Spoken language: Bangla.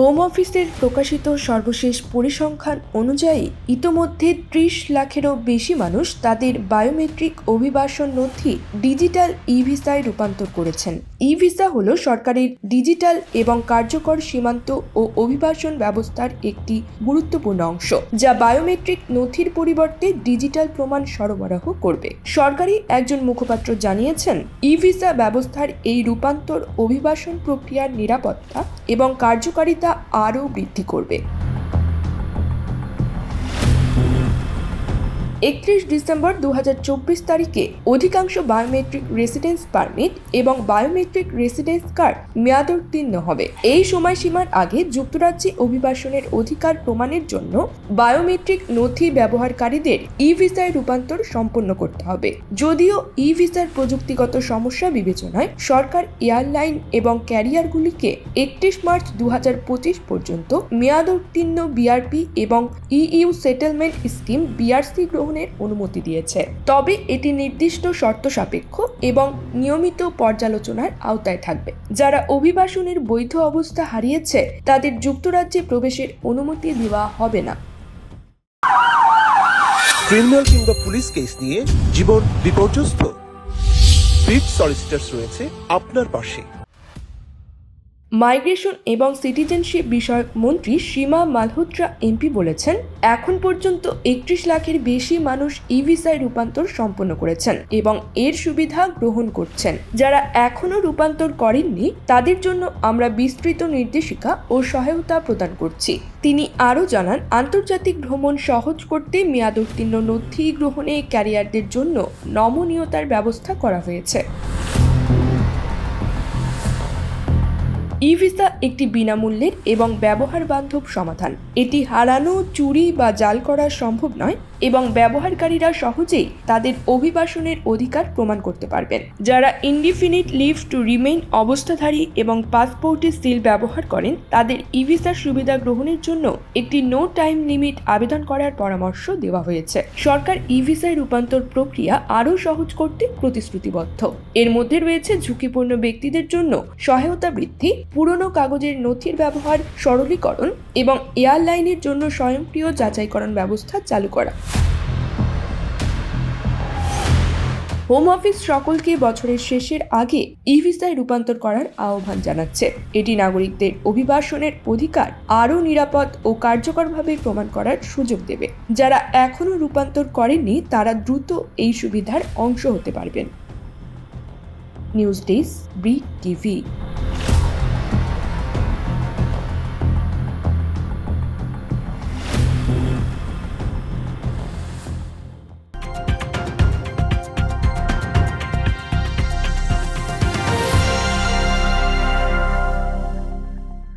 হোম অফিসের প্রকাশিত সর্বশেষ পরিসংখ্যান অনুযায়ী, ইতোমধ্যে ত্রিশ লাখেরও বেশি মানুষ তাদের বায়োমেট্রিক অভিবাসন নথি ডিজিটাল ই ভিসায় রূপান্তর করেছেন। ই ভিসা হল সরকারের ডিজিটাল এবং কার্যকর সীমান্ত ও অভিবাসন ব্যবস্থার একটি গুরুত্বপূর্ণ অংশ, যা বায়োমেট্রিক নথির পরিবর্তে ডিজিটাল প্রমাণ সরবরাহ করবে। সরকারি একজন মুখপাত্র জানিয়েছেন ই ভিসা ব্যবস্থার এই রূপান্তর অভিবাসন প্রক্রিয়ার নিরাপত্তা এবং কার্যকারিতা আরও বৃদ্ধি করবে। একত্রিশ ডিসেম্বর দু হাজার চব্বিশ তারিখে অধিকাংশ বায়োমেট্রিক রেসিডেন্স পারমিট এবং বায়োমেট্রিক রেসিডেন্স কার্ড মেয়াদোত্তীর্ণ হবে। এই সময়সীমার আগে যুক্তরাজ্যে অভিবাসনের অধিকার প্রমাণের জন্য বায়োমেট্রিক নথি ব্যবহারকারীদের ই ভিসায় রূপান্তর সম্পন্ন করতে হবে। যদিও ই ভিসার প্রযুক্তিগত সমস্যা বিবেচনায় সরকার এয়ারলাইন এবং ক্যারিয়ারগুলিকে একত্রিশ মার্চ দু হাজার পঁচিশ পর্যন্ত মেয়াদোত্তীর্ণ বিআরপি এবং ইইউ সেটেলমেন্ট স্কিম বিআরসি গ্রহণের অনুমতি দিয়েছে। তবে এটি নির্দিষ্ট শর্ত সাপেক্ষ এবং নিয়মিত পর্যালোচনার আওতায় থাকবে। যারা অভিবাসনের বৈধ অবস্থা হারিয়েছে, তাদের যুক্তরাজ্যে প্রবেশের অনুমতি দেওয়া হবে না। ক্রিমিনাল কিংবা পুলিশ কেস নিয়ে জীবন বিপর্যস্ত। বিট সলিসিটার্স রয়েছে আপনার পাশে। মাইগ্রেশন এবং সিটিজেনশিপ বিষয়ক মন্ত্রী সীমা মালহোত্রা এমপি বলেছেন, এখন পর্যন্ত একত্রিশ লাখের বেশি মানুষ ই রূপান্তর সম্পন্ন করেছেন এবং এর সুবিধা গ্রহণ করছেন। যারা এখনও রূপান্তর করেননি, তাদের জন্য আমরা বিস্তৃত নির্দেশিকা ও সহায়তা প্রদান করছি। তিনি আরও জানান, আন্তর্জাতিক ভ্রমণ সহজ করতে মেয়াদোত্তীর্ণ নথি গ্রহণে ক্যারিয়ারদের জন্য নমনীয়তার ব্যবস্থা করা হয়েছে। ই ভিসা একটি বিনামূল্যের এবং ব্যবহার বান্ধব সমাধান। এটি হারানো, চুরি বা জাল করা সম্ভব নয়। এবং ব্যবহারকারীরা সহজেই তাদের অভিবাসনের অধিকার প্রমাণ করতে পারবেন। যারা ইনডিফিনিট লিভ টু রিমেইন অবস্থাধারী এবং পাসপোর্টে সিল ব্যবহার করেন, তাদের ই ভিসার সুবিধা গ্রহণের জন্য একটি নো টাইম লিমিট আবেদন করার পরামর্শ দেওয়া হয়েছে। সরকার ই ভিসায় রূপান্তর প্রক্রিয়া আরও সহজ করতে প্রতিশ্রুতিবদ্ধ। এর মধ্যে রয়েছে ঝুঁকিপূর্ণ ব্যক্তিদের জন্য সহায়তা বৃদ্ধি, পুরনো কাগজের নথির ব্যবহার, সরলীকরণ এবং এয়ারলাইনের জন্য স্বয়ংক্রিয় যাচাইকরণ ব্যবস্থা চালু করা। হোম অফিস সকলকে বছরের শেষের আগে ই ভিসায় রূপান্তর করার আহ্বান জানাচ্ছে। এটি নাগরিকদের অভিবাসনের অধিকার আরও নিরাপদ ও কার্যকরভাবে প্রমাণ করার সুযোগ দেবে। যারা এখনও রূপান্তর করেননি, তারা দ্রুত এই সুবিধার অংশ হতে পারবেন। নিউজ ডেস্ক ব্রি টিভি।